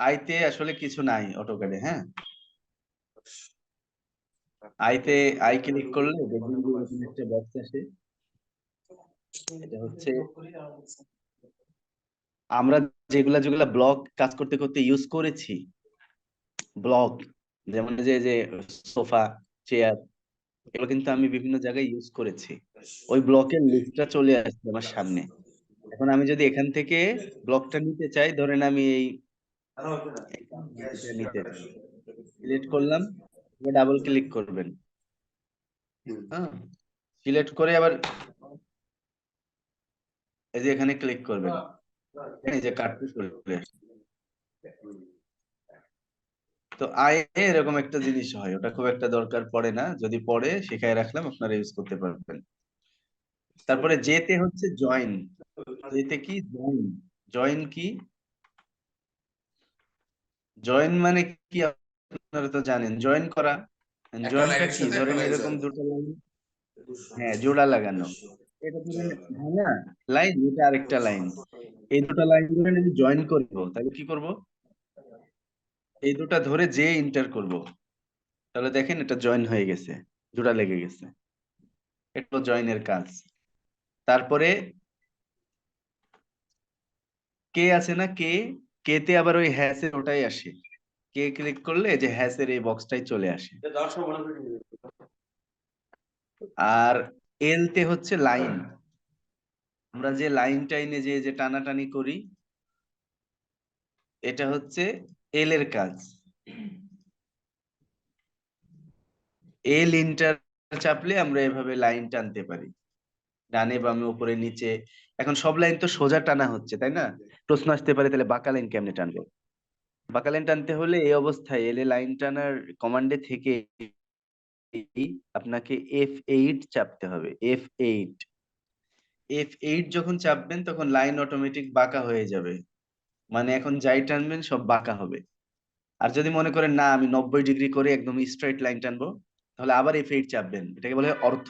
আইতে আসলে কিছু নাই অটোক্যাডে হ্যাঁ? আইতে আই ক্লিক করলে দেখবেন একটা বক্স আসে। এটা হচ্ছে আমরা যেগুলা যেগুলা ব্লগ কাজ করতে করতে ইউজ করেছি ব্লগ যেমন যে যে সোফা চেয়ার এগুলো কিন্তু আমি বিভিন্ন জায়গায় ইউজ করেছি। ওই ব্লকের লিস্টটা চলে আসছে আমার সামনে। এখন আমি যদি এখান থেকে ব্লকটা নিতে চাই ধরেন আমি এই সিলেক্ট করলাম ডাবল ক্লিক করবেন। হ্যাঁ সিলেক্ট করে আবার এই যে এখানে ক্লিক করবেন। এই যে কাটতে চলে তো আয়ে এরকম একটা জিনিস হয় ওটা খুব একটা দরকার পড়ে না। যদি পড়ে শেখায় রাখলাম আপনারা ইউজ করতে পারবেন। তারপরে যেতে হচ্ছে জয়েন যেতে কি? জয়েন জয়েন কি? জয়েন মানে কি আপনারা তো জানেন জয়েন করা। জয়েনটা কি? ধরেন এরকম দুটো লাইন। হ্যাঁ জোড়া লাগানো। এটা ধরেন ভাঙা লাইন এটা আরেকটা লাইন। এই দুটো লাইন ধরে জয়েন করব। তাহলে কি করব? এই দুটা ধরে যে ইন্টার করব। তাহলে দেখেন এটা জয়েন হয়ে গেছে। জোড়া লেগে গেছে। এটা জয়েনের কাজ। তারপরে কে আছে না? কে? কে তে আবার ওই হ্যাসের ওটাই আসে। কে ক্লিক করলে যে হ্যাসের এই বক্সটাই চলে আসে। আর এল তে হচ্ছে লাইন আমরা যে লাইন টাইনে যে যে টানাটানি করি এটা হচ্ছে এল এর কাজ। এল ইন্টার চাপলে আমরা এভাবে লাইন টানতে পারি। ডানে বামে উপরে নিচে। এখন সব লাইন তো সোজা টানা হচ্ছে তাই না? প্রশ্ন আসতে পারে, তাহলে বাঁকা লাইন কেমনে টানবো? বাঁকা লাইন টানতে হলে এই অবস্থায় এলে লাইন টানার কমান্ডে থেকে আপনাকে এফ এইট চাপতে হবে এফ এইট এফ এইট যখন চাপবেন, তখন লাইন অটোমেটিক বাঁকা হয়ে যাবে। মানে এখন যাই টানবেন, সব বাঁকা হবে। আর যদি মনে করেন, না, আমি নব্বই ডিগ্রি করে একদম স্ট্রেট লাইন টানবো, তাহলে আবার এফ এইট চাপবেন। এটাকে বলে অর্থ।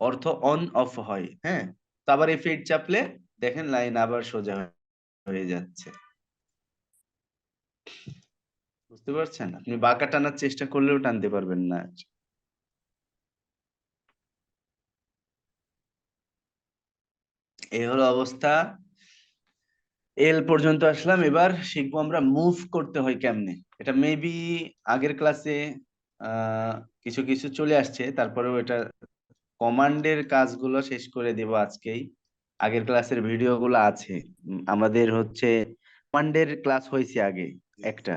অর্থ অন অফ হয় হ্যাঁ? তো আবার এফ এইট চাপলে দেখেন লাইন আবার সোজা হয়ে যাচ্ছে। বুঝতে পারছেন? আপনি বাঁকা টানার চেষ্টা করলেও টানতে পারবেন না। এই হলো অবস্থা। এল পর্যন্ত আসলাম। এবার শিখব আমরা মুভ করতে হয় কেমনে? এটা মেবি আগের ক্লাসে কিছু কিছু চলে আসছে। তারপরেও এটা কমান্ডের কাজগুলো শেষ করে দেব আজকেই। আগের ক্লাসের ভিডিও গুলো আছে আমাদের হচ্ছে কমান্ডের ক্লাস হয়েছে আগে একটা,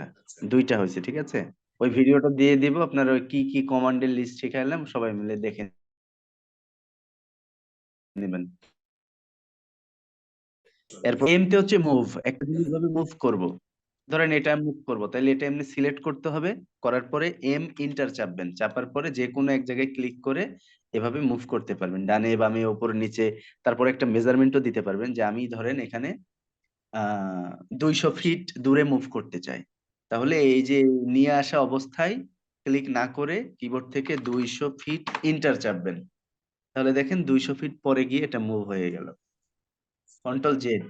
দুইটা হয়েছে, ঠিক আছে? ওই ভিডিওটা দিয়ে দিব, আপনার ওই কি কি কমান্ডের লিস্ট শিখাইলাম, সবাই মিলে দেখে নেবেন। এরপর এমতে হচ্ছে মুভ একটা জিনিস ভাবে মুভ করব। ধরেন এটা মুভ করব তাহলে এটা এমনি সিলেক্ট করতে হবে, করার পরে এম ইন্টার চাপবেন, চাপার পরে যে কোনো এক জায়গায় ক্লিক করে এভাবে মুভ করতে পারবেন। ডানে, বামে উপর নিচে, তারপরে একটা মেজারমেন্টও দিতে পারবেন যে আমি ধরেন এখানে দুইশো ফিট দূরে মুভ করতে চাই। তাহলে এই যে নিয়ে আসা অবস্থায় ক্লিক না করে কিবোর্ড থেকে দুইশো ফিট ইন্টার চাপবেন। তাহলে দেখেন দুইশো ফিট পরে গিয়ে এটা মুভ হয়ে গেল। কন্ট্রোল জেড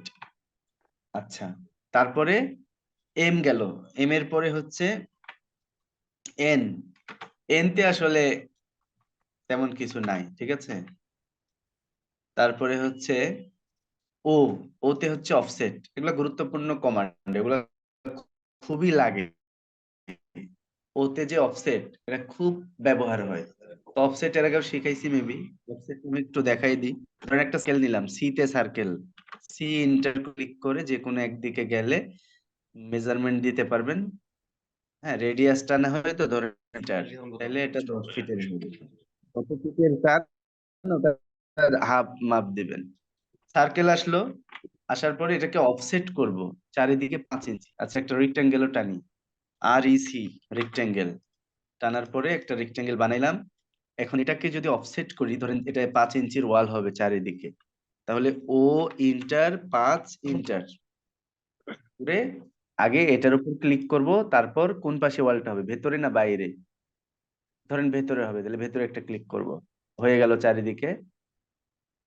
আচ্ছা তারপরে এম গেল। এম এর পরে হচ্ছে এন এন তে আসলে তেমন কিছু নাই, ঠিক আছে? তারপরে হচ্ছে ও, ওতে হচ্ছে অফসেট এগুলো গুরুত্বপূর্ণ কমান্ড এগুলো খুবই লাগে। ওতে যে অফসেট এটা খুব ব্যবহার হয়। অফসেট এর আগেও শিখাইছি মেবি অফসেট আমি একটু দেখাই দিই। ধরেন একটা স্কেল নিলাম সি তে সার্কেল সি ইন্টার ক্লিক করে যে কোনো একদিকে গেলে মেজারমেন্ট দিতে পারবেন। হ্যাঁ রেডিয়াস টানা হয় তো ধরেন তাহলে এটা দশ ফিটের সার্কেল আসলো, আসার পরে এটাকে অফসেট করব, চারিদিকে পাঁচ ইঞ্চি আচ্ছা একটা রেক্টাঙ্গেলও টানি। আর ইসি রেক্টাঙ্গেল টানার পরে একটা রেক্টাঙ্গেল বানাইলাম। এখন এটাকে যদি অফসেট করি, ধরেন এটা পাঁচ ইঞ্চির ওয়াল হবে চারিদিকে। তাহলে ও ইন্টার পাঁচ ইন্টার করে আগে এটার উপর ক্লিক করব, তারপর কোন পাশে ওয়ালটা হবে, ভেতরে না বাইরে? ধরেন ভেতরে হবে, তাহলে ভেতরে একটা ক্লিক করব। হয়ে গেল চারিদিকে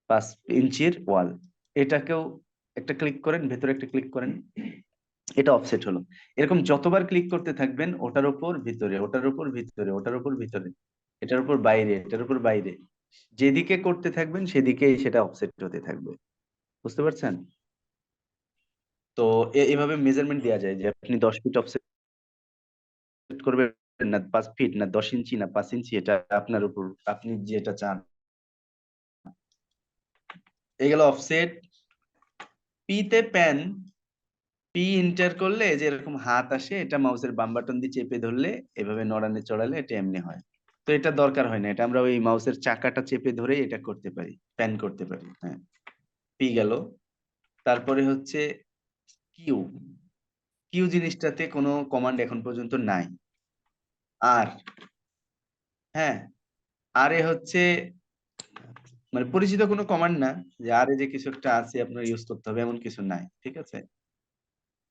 পাঁচ ইঞ্চির ওয়াল এটাকেও একটা ক্লিক করেন, ভেতরে একটা ক্লিক করেন, এটা অফসেট হলো। এরকম যতবার ক্লিক করতে থাকবেন, ওটার উপর ভিতরে, ওটার উপর ভিতরে, ওটার উপর ভিতরে, এটার উপর বাইরে, এটার উপর বাইরে, যেদিকে করতে থাকবেন, সেদিকেই সেটা অফসেট হতে থাকবে। বুঝতে পারছেন? তো এ- এভাবে মেজারমেন্ট দেওয়া যায় যে আপনি দশ ফিট অফসেট করবেন। না পাঁচ ফিট না দশ ইঞ্চি না পাঁচ ইঞ্চি এটা আপনার উপর, আপনি যেটা চান। এগুলো অফসেট পি তে প্যান পি ইন্টার করলে যে এরকম হাত আসে, এটা মাউসের বাম বাটন দিয়ে চেপে ধরলে, এভাবে নড়ানে চড়ালে এটা এমনি হয়। তো এটা দরকার হয় না, এটা আমরা ওই মাউসের চাকাটা চেপে ধরে এটা করতে পারি প্যান করতে পারি হ্যাঁ। পি গেল। তারপরে হচ্ছে কিউ কিউ জিনিসটাতে কোনো কমান্ড এখন পর্যন্ত নাই। আর হ্যাঁ আরে হচ্ছে মানে পরিচিত কোনো কমান্ড না যে আরে যে কিছু একটা আছে আপনার ইউজ করতে হবে, এমন কিছু নাই, ঠিক আছে?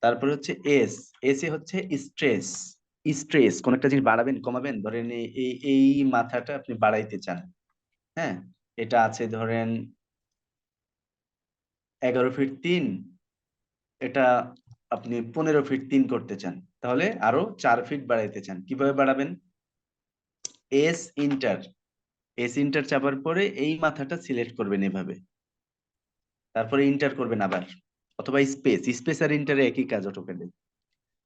তারপরে হচ্ছে এস এস এ হচ্ছে স্ট্রেস স্ট্রেস কোন একটা জিনিস বাড়াবেন, কমাবেন, ধরেন এই এই মাথাটা আপনি বাড়াইতে চান হ্যাঁ? এটা আছে ধরেন, এগারো ফিট তিন, এটা আপনি পনেরো ফিট তিন করতে চান, তাহলে আরও চার ফিট বাড়াইতে চান। কীভাবে বাড়াবেন? এস ইন্টার এস ইন্টার চাপার পরে এই মাথাটা সিলেক্ট করবেন এভাবে। তারপরে ইন্টার করবেন আবার, অথবা স্পেস স্পেস আর ইন্টারে একই কাজ অটোক্যাডে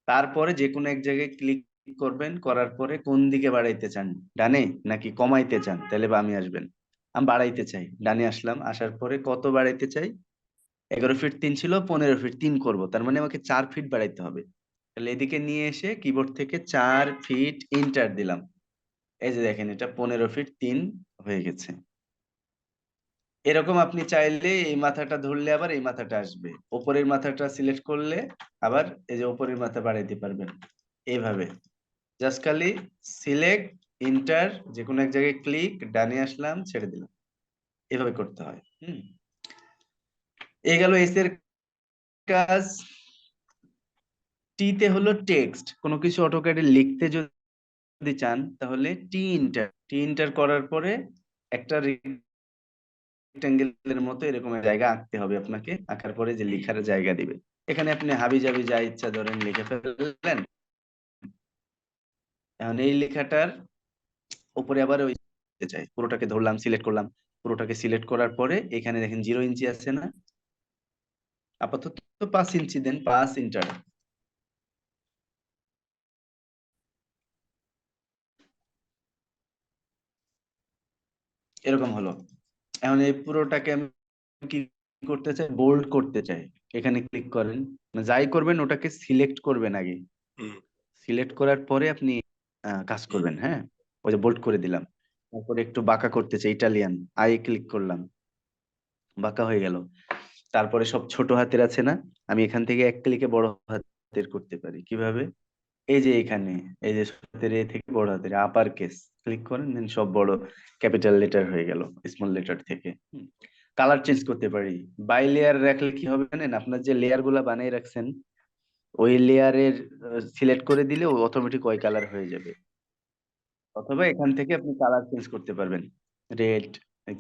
তারপরে যে কোনো এক জায়গায় ক্লিক করবেন, করার পরে কোন দিকে বাড়াইতে চান? ডানে নাকি কমাইতে চান? তাহলে বামে আসবেন। আমি বাড়াইতে চাই, ডানে আসলাম, আসার পরে কত বাড়াইতে চাই? এগারো ফিট তিন ছিল, পনেরো ফিট তিন করব। তার মানে আমাকে চার ফিট বাড়াইতে হবে। তাহলে এদিকে নিয়ে এসে কিবোর্ড থেকে চার ফিট ইন্টার দিলাম। এই যে দেখেন, এটা পনেরো ফিট তিন হয়ে গেছে। এরকম আপনি চাইলে এই মাথাটা ধরলে আবার এই মাথাটা আসবে। ওপরের মাথাটা সিলেক্ট করলে আবার এই যে ওপরের মাথা বাড়াইতে পারবেন। এইভাবে জাস্ট খালি সিলেক্ট ইন্টার যে কোনো এক জায়গায় ক্লিক ডানে আসলাম, ছেড়ে দিলাম। এভাবে করতে হয়। হুম? এই গেল এস এর কাজ। টি তে হলো টেক্সট কোনো কিছু অটোক্যাডে লিখতে যদি চান, তাহলে টি ইন্টার টি ইন্টার করার পরে একটা রেক্টেঙ্গেলের মতো এরকম জায়গা আঁকতে হবে আপনাকে। আঁকার পরে যে লেখার জায়গা দিবে। এখানে আপনি হাবি জাবি যা ইচ্ছা ধরেন লিখে ফেললেন। এখন এই লেখাটার উপরে আবার ওই চাই। পুরোটাকে ধরলাম সিলেক্ট করলাম। পুরোটাকে সিলেক্ট করার পরে এখানে দেখেন জিরো ইঞ্চি আছে না? আপাতত পাঁচ ইঞ্চি দেন পাঁচ ইন্টার। এরকম হলো। এখন এই পুরোটাকে আমি কি করতে চাই? বোল্ড করতে চাই। এখানে ক্লিক করেন। মানে যাই করবেন ওটাকে সিলেক্ট করবেন আগে। সিলেক্ট করার পরে আপনি কাজ করবেন হ্যাঁ? ওই যে বোল্ড করে দিলাম। তারপরে একটু বাঁকা করতে চাই ইটালিয়ান আই ক্লিক করলাম। বাঁকা হয়ে গেল। তারপরে সব ছোট হাতের আছে না? আমি এখান থেকে এক ক্লিকে বড় হাতের করতে পারি। কীভাবে? এই যে এখানে, এই যে হাতের থেকে বড় হাতের আপার কেস ক্লিক করেন দেন সব বড় ক্যাপিটাল লেটার হয়ে গেল স্মল লেটার থেকে। কালার চেঞ্জ করতে পারি। বাই লেয়ার রাখলে কি হবে জানেন? আপনার যে লেয়ারগুলা বানিয়ে রাখছেন, ওই লেয়ারের সিলেক্ট করে দিলে অটোমেটিক ওই কালার হয়ে যাবে। অথবা এখান থেকে আপনি কালার চেঞ্জ করতে পারবেন। রেড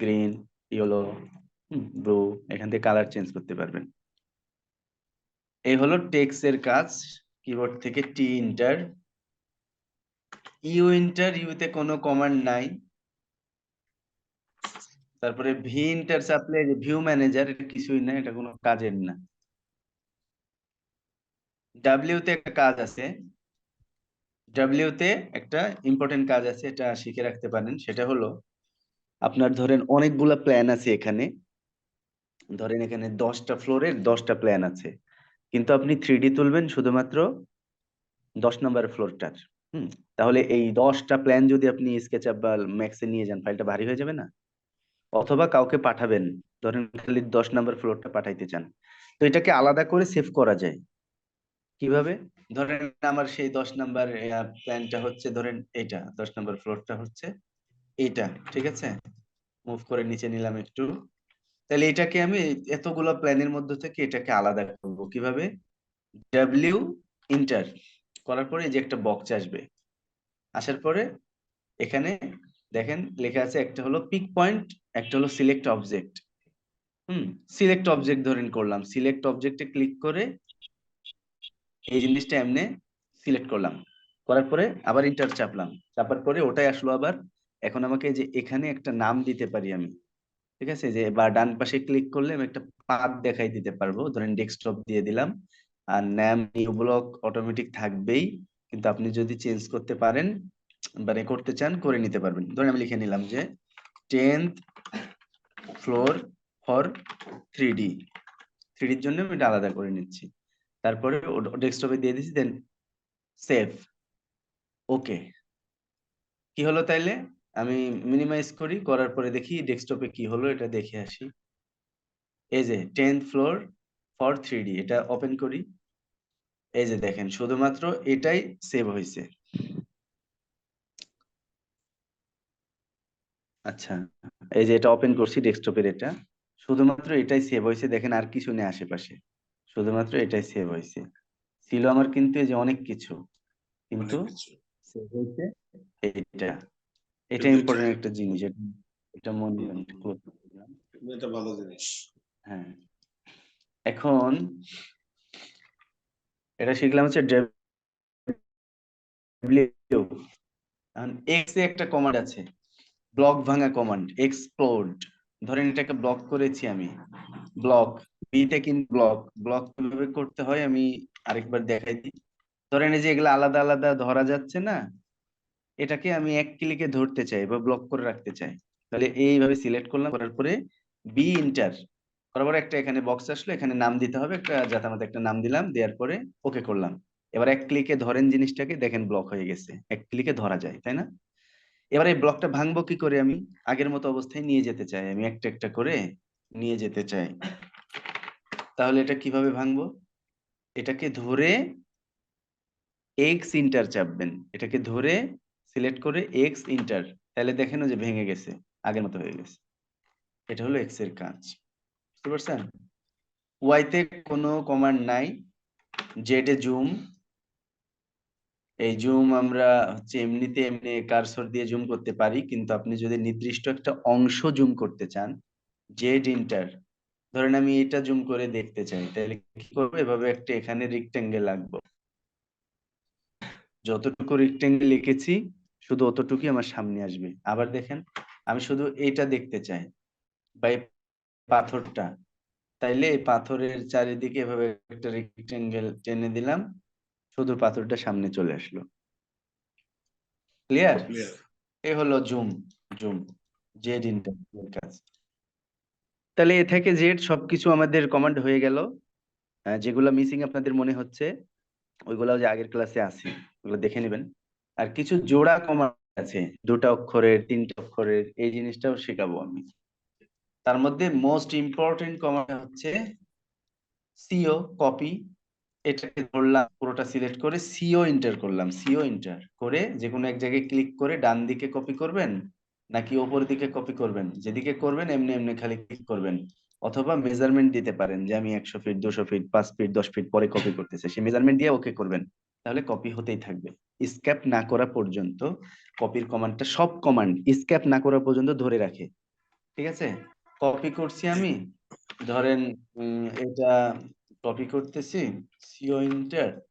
গ্রিন ইয়েলো ব্লু এখান থেকে কালার চেঞ্জ করতে পারবেন। এই হলো টেক্স এর কাজ কিবোর্ড থেকে টি ইন্টার ইউ ইন্টার ইউতে কোনো কমান্ড নাই। তারপরে ভি ইন্টার চাপলে ভিউ ম্যানেজার কিছুই না, এটা কোনো কাজের না। ডাব্লিউ তে একটা কাজ আছে। ডাব্লিউ তে একটা ইম্পর্টেন্ট কাজ আছে, এটা শিখে রাখতে পারেন। সেটা হলো, আপনার ধরেন অনেকগুলা প্ল্যান আছে এখানে। ধরেন এখানে দশটা ফ্লোরের দশটা প্ল্যান আছে। কিন্তু আপনি থ্রি তুলবেন শুধুমাত্র দশ নম্বর ফ্লোরটার হুম, তাহলে এই দশটা প্ল্যান যদি আপনি স্কেচ আপ বা ম্যাক্সে নিয়ে যান ফাইলটা ভারী হয়ে যাবে না? অথবা কাউকে পাঠাবেন, ধরেন খালি দশ নম্বর ফ্লোরটা পাঠাইতে চান। তো এটাকে আলাদা করে সেভ করা যায়। কীভাবে? ধরেন আমার সেই দশ নম্বর প্ল্যানটা হচ্ছে ধরেন এটা দশ নম্বর ফ্লোরটা হচ্ছে এইটা, ঠিক আছে? মুভ করে নিচে নিলাম একটু। তাহলে এটাকে আমি এতগুলো প্ল্যানের মধ্যে থেকে এটাকে আলাদা করব। কীভাবে? ডাব্লিউ ইন্টার করার পরে যে একটা বক্স আসবে। আসার পরে এখানে দেখেন লেখা আছে একটা হলো পিক পয়েন্ট একটা হলো select object hmm select object ধরেন করলাম। সিলেক্ট অবজেক্টে ক্লিক করে এই জিনিসটা এমনি সিলেক্ট করলাম। করার পরে আবার ইন্টার চাপলাম। চাপার পরে ওটাই আসলো আবার। এখন আমাকে যে এখানে একটা নাম দিতে পারি আমি। ঠিক আছে? যে বা ডান পাশে ক্লিক করলে আমি একটা পাথ দেখাই দিতে পারব। ধরেন ডেস্কটপ দিয়ে দিলাম। আর নাম নিউ ব্লক অটোমেটিক থাকবেই। কিন্তু আপনি যদি চেঞ্জ করতে পারেন মানে করতে চান, করে নিতে পারবেন। ধরেন আমি লিখে নিলাম যে tenth floor for three D three ডির জন্য আমি এটা আলাদা করে নিচ্ছি। তারপরে ডেস্কটপে দিয়ে দিচ্ছি দেন সেভ ওকে কি হলো তাইলে? আমি মিনিমাইজ করি করার পরে দেখি ডেস্কটপে কি হলো এটা দেখে আসি। এই যে টেন্থ ফ্লোর ফর থ্রি এটা ওপেন করি। এই যে দেখেন শুধুমাত্র এটাই সেভ হয়েছে আচ্ছা এই যে এটা ওপেন করছি ডেস্কটপের এটা। শুধুমাত্র এটাই সেভ হয়েছে দেখেন আর কিছু নেই আশেপাশে। শুধুমাত্র এটাই সেভ হয়েছে ছিল আমার কিন্তু এই যে অনেক কিছু কিন্তু সেভ হয়েছে এইটা। এটা ইম্পর্টেন্ট একটা জিনিস এটা এটা মনে এটা ভালো জিনিস। হ্যাঁ। এখন এটা শিখলাম হচ্ছে এক্স এ একটা কমান্ড আছে ব্লক ভাঙা কমান্ড এক্সপ্লোড ধরেন এটাকে ব্লক করেছি আমি ব্লক বিটা কিন্তু ব্লক ব্লক কীভাবে করতে হয় আমি আরেকবার দেখাই দিই। ধরেন এই যে এগুলো আলাদা আলাদা ধরা যাচ্ছে না এটাকে আমি এক ক্লিকে ধরতে চাই বা ব্লক করে রাখতে চাই। তাহলে এইভাবে সিলেক্ট করলাম, করার পরে বি ইন্টার বরাবর একটা এখানে বক্স আসলো, এখানে নাম দিতে হবে, একটা যাতে আমাদের একটা নাম দিলাম, দেওয়ার পরে ওকে করলাম। এবার এক ক্লিকে ধরেন জিনিসটাকে, দেখেন ব্লক হয়ে গেছে। এক ক্লিকে ধরা যায়, তাই না? এবার এই ব্লকটা ভাঙবো কি করে আমি? আগের মতো অবস্থায় নিয়ে যেতে চাই আমি, একটা একটা করে নিয়ে যেতে চাই। তাহলে এটা কীভাবে ভাঙবো? এটাকে ধরে এক্স ইন্টার চাপবেন। এটাকে ধরে সিলেক্ট করে এক্স ইন্টার তাহলে দেখেন যে ভেঙে গেছে, আগের মতো হয়ে গেছে। এটা হলো এক্সের কাজ। বুঝতে পারছেন? ওয়াইতে কোনো কমান্ড নাই জেড এ জুম এই জুম আমরা হচ্ছে এমনিতে এমনি কারসর দিয়ে জুম করতে পারি, কিন্তু আপনি যদি নির্দিষ্ট একটা অংশ জুম করতে চান জেড ইন্টার ধরেন আমি এটা জুম করে দেখতে চাই, তাহলে কি করব? এভাবে একটা এখানে রেক্টেঙ্গেল আঁকবো। যতটুকু রেক্টেঙ্গেল লিখেছি শুধু অতটুকুই আমার সামনে আসবে। আবার দেখেন আমি শুধু এটা দেখতে চাই বা এই পাথরটা। তাইলে এই পাথরের চারিদিকে এভাবে একটা রেক্টেঙ্গেল টেনে দিলাম শুধু পাথরটা সামনে চলে আসলো। ক্লিয়ার. এ হলো জুম জুম জেড ইন্টারভিউর কাজ। তাহলে এ থেকে জেড সবকিছু আমাদের কমান্ড হয়ে গেল। যেগুলো মিসিং আপনাদের মনে হচ্ছে ওইগুলো যে আগের ক্লাসে আছে ওগুলো দেখে নেবেন। আর কিছু জোড়া কমান্ড আছে, দুটা অক্ষরের, তিনটা অক্ষরের, এই জিনিসটাও শেখাবো আমি। তার মধ্যে মোস্ট ইম্পর্টেন্ট কমান্ড হচ্ছে সিও কপি এটাকে ধরলাম, পুরোটা সিলেক্ট করে সিও ইন্টার করলাম। সিও ইন্টার করে যে কোনো এক জায়গায় ক্লিক করে ডান দিকে কপি করবেন, নাকি ওপর দিকে কপি করবেন। যেদিকে করবেন, এমনি এমনি খালি ক্লিক করবেন। অথবা মেজারমেন্ট দিতে পারেন যে আমি একশো ফিট দুশো ফিট পাঁচ ফিট দশ ফিট পরে কপি করতেছে। সেই মেজারমেন্ট দিয়ে ওকে করবেন। তাহলে কপি হতেই থাকবে। স্ক্যাপ না করা পর্যন্ত কপির কমান্ডটা সব কমান্ড স্ক্যাপ না করা পর্যন্ত ধরে রাখে। ঠিক আছে? কপি করছি আমি। ধরেন এটা কপি করতেছি সিও ইন্টার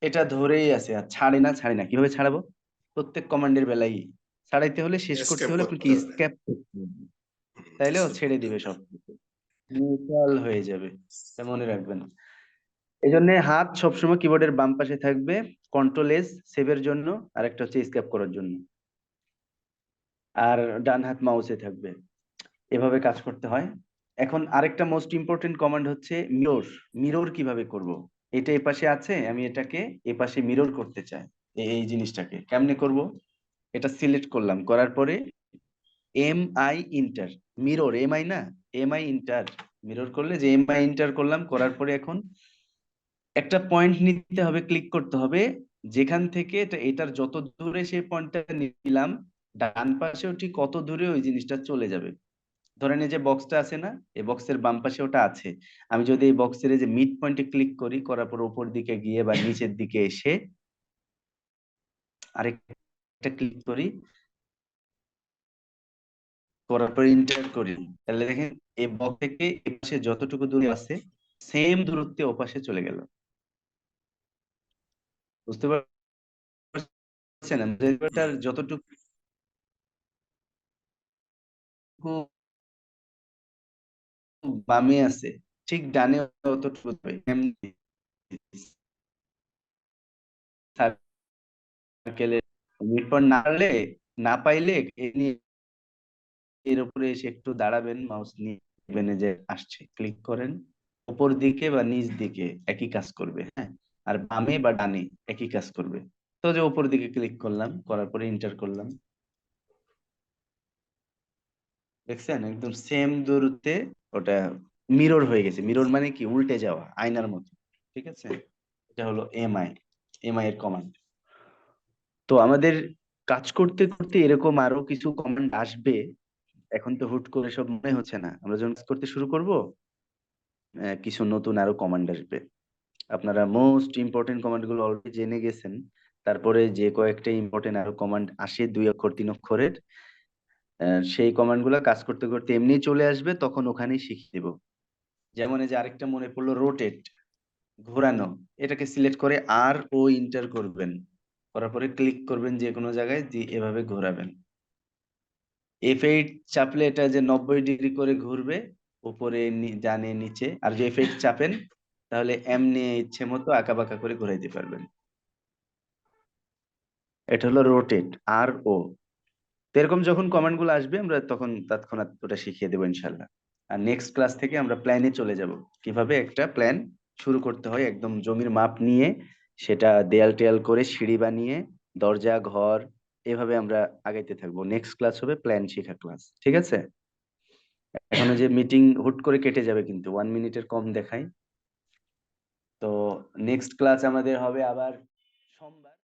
এটা ধরেই আছে আর ছাড়ে না ছাড়ে না। কীভাবে ছাড়াবো? প্রত্যেক কমান্ডের বেলায় ছাড়াইতে হলে শেষ করতে হলে আপনাকে স্ক্যাপ করতে হবে। তাইলে ছেড়ে দিবে সব নিউট্রাল হয়ে যাবে। মনে রাখবেন। এই জন্য হাত সবসময় কিবোর্ডের বাম পাশে থাকবে কন্ট্রোল এস সেভের জন্য, আর একটা হচ্ছে স্ক্যাপ করার জন্য। আর ডান হাত মাউসে থাকবে। এভাবে কাজ করতে হয়। এখন আরেকটা মোস্ট ইম্পর্টেন্ট কমান্ড হচ্ছে মিরর মিরর কীভাবে করব? এটা এ পাশে আছে, আমি এটাকে এ পাশে মিরর করতে চাই, এই জিনিসটাকে। কেমনে করব? এটা সিলেক্ট করলাম, করার পরে M I enter mirror M I না? এম আই ইন্টার মিরর করলে যে এম আই ইন্টার করলাম, করার পরে এখন একটা পয়েন্ট নিতে হবে ক্লিক করতে হবে। যেখান থেকে এটা, এটার যত দূরে সেই পয়েন্টটা নিলাম, ডান পাশেও ঠিক কত দূরে ওই জিনিসটা চলে যাবে। ধরেন এই যে বক্সটা আছে না, এই বক্সের বাম পাশে ওটা আছে। আমি যদি এই বক্সের যে মিড পয়েন্টে ক্লিক করি, করার পর উপর দিকে গিয়ে বা নিচের দিকে এসে আরেকটা ক্লিক করি, করার পর ইন্টার করি। তাহলে দেখেন, এই বক্স থেকে এ পাশে যতটুকু দূরে আছে সেম দূরত্বে ওপাশে চলে গেল। বুঝতে পারছেন? এটার যতটুকু বামে আছে, ঠিক ডানে অতটুকু মিটপট না পারলে, না পাইলে এর উপরে এসে একটু দাঁড়াবেন মাউস নিয়ে যে আসছে ক্লিক করেন, উপর দিকে বা নিচ দিকে একই কাজ করবে হ্যাঁ? আর বামে বা ডানে একই কাজ করবে। তো যে উপর দিকে ক্লিক করলাম, করার পরে এন্টার করলাম। দেখছেন? একদম সেম দূরত্বে ওটা মিরর হয়ে গেছে। মিরর মানে কি? উল্টে যাওয়া, আয়নার মতো। ঠিক আছে? এটা হলো এমআই এমআই এর কমান্ড তো আমাদের কাজ করতে করতে এরকম আরও কিছু কমান্ড আসবে। এখন তো হুট করে সব মনে হচ্ছে না। আমরা যখন করতে শুরু করব কিছু নতুন আরও কমান্ড আসবে। আপনারা মোস্ট ইম্পর্টেন্ট কমান্ডগুলো অলরেডি জেনে গেছেন। তারপরে যে কয়েকটা ইম্পর্টেন্ট আরও কমান্ড আসে, দুই অক্ষর, তিন অক্ষরের সেই কমান্ডগুলো কাজ করতে করতে এমনি চলে আসবে, তখন ওখানেই শিখিয়ে দেব। যেমন এই যে আরেকটা মনে পড়ল রোটেট ঘোরানো, এটাকে সিলেক্ট করে আর ও ইন্টার করবেন। করার পরে ক্লিক করবেন যে কোনো জায়গায় দিয়ে এভাবে ঘোরাবেন। এফ এইট চাপলে এটা যে নব্বই ডিগ্রি করে ঘুরবে, উপরে নি- ডানে, নিচে, আর যে এফ এইট চাপেন তাহলে এমনি ইচ্ছে মতো আঁকা বাঁকা করে ঘুরাইতে পারবেন। এটা হলো রোটেট আর ও এরকম যখন কমান্ডগুলো আসবে, আমরা তখন তৎক্ষণাৎ ওটা শিখিয়ে দেবো ইনশাল্লাহ আর নেক্সট ক্লাস থেকে আমরা প্ল্যানে চলে যাব। কীভাবে একটা প্ল্যান শুরু করতে হয়, একদম জমির মাপ নিয়ে, সেটা দেয়াল টেয়াল করে সিঁড়ি বানিয়ে, দরজা, ঘর, এভাবে আমরা আগাইতে থাকব। নেক্সট ক্লাস হবে প্ল্যান শেখা ক্লাস ঠিক আছে? এখন যে মিটিং হুট করে কেটে যাবে কিন্তু ওয়ান মিনিটের কম দেখাই তো নেক্সট ক্লাস আমাদের হবে আবার সোমবার।